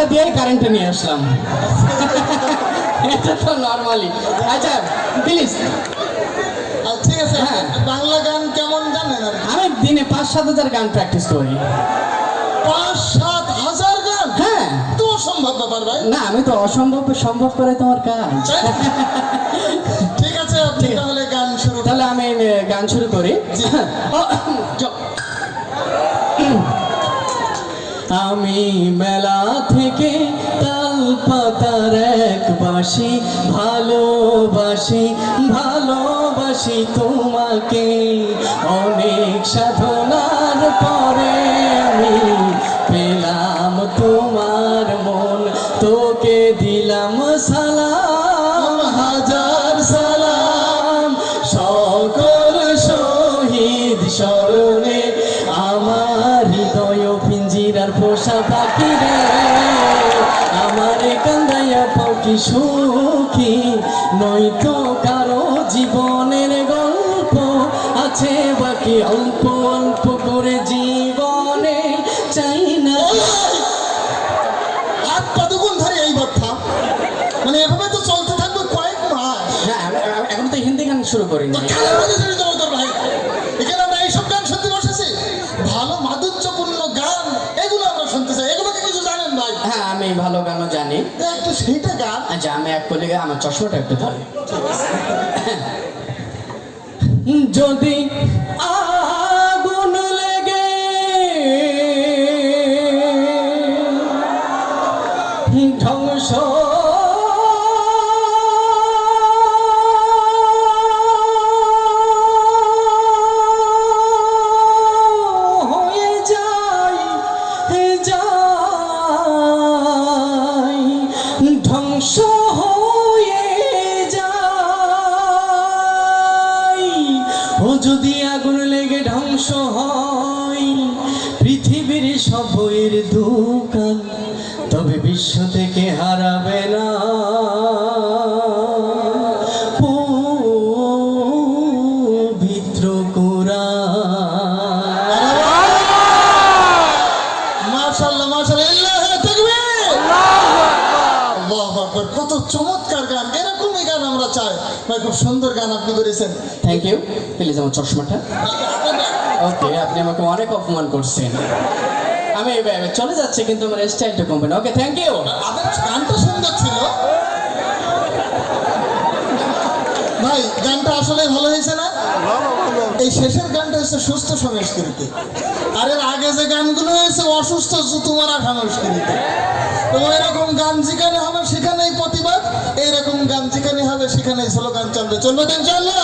কারেন্টটা দিয়ে কারেন্টটা নিয়ে আসলাম। এটা তো নর্মালি আচ্ছা প্লিজ ঠিক আছে হ্যাঁ। বাংলা গান কেমন জানেন আর আমি দিনে পাঁচ সাত হাজার গান প্র্যাকটিস করি। পাঁচ সাত হাজার গান? হ্যাঁ। তো অসম্ভব ব্যাপার ভাই। না আমি তো অসম্ভব সম্ভব করে তোমার কাজ। ঠিক আছে আপনি তাহলে গান শুরু তাহলে আমি গান শুরু করি। জি। আমি মেলা থেকে তাল পাতার এক বাসি ভালোবাসি ভালোবাসি তোমাকে। অনেক সাধনার পরে আমি পেলাম তোমার মন, তোকে দিলাম সালাম, হাজার সালাম। সকল শহীদ স্মরণে পাখি রে আমার কান্দাইয়া পাখি সুখী। নয়তো কারও জীবনের গল্প আছে বাকি অল্প অল্প করে জীবনে চাই না। হাত কতক্ষণ ধরে এই কথা মানে এভাবে তো চলতে থাকবে কয়েক মাস। এখন তো হিন্দি গান শুরু তোর ভাই। এখানে আমরা এইসব গান শুনতে বসেছি ভালো মাধুর্যপূর্ণ গান এগুলো আমরা শুনতে চাই এগুলোকে কিছু জানেন ভাই হ্যাঁ আমি ভালো গানও জানি। একটু সেইটা গান। আচ্ছা আমি এক কলিগে আমার চশমাটা একটু ধরে। যদি আগুন লেগে ধ্বংস ও যদি আগুন লেগে ধ্বংস হয় পৃথিবীর সব বইয়ের দোকান তবে বিশ্ব থেকে হারাবে না। পবিত্র মাশাআল্লাহ মাশাআল্লাহ কত চমৎকার। চাই ভাই খুব সুন্দর গান আপনি করেছেন। থ্যাংক ইউ প্লিজ আমার চশমাটা। ওকে আপনি আমাকে অনেক অপমান করছেন। আমি চলে যাচ্ছি কিন্তু আমার স্টাইলটা কমবে না। ওকে থ্যাংক ইউ আপনার গানটা সুন্দর ছিল। ভাই গানটা আসলে ভালো হয়েছে না? এই শেষের গানটা হচ্ছে সুস্থ সংস্কৃতি। আর এর আগে যে গানগুলো হয়েছে অসুস্থ তোমারা সংস্কৃতি। তো এরকম গান যেখানে স্লোগান চলবে। চলবে তো ইনশাল্লাহ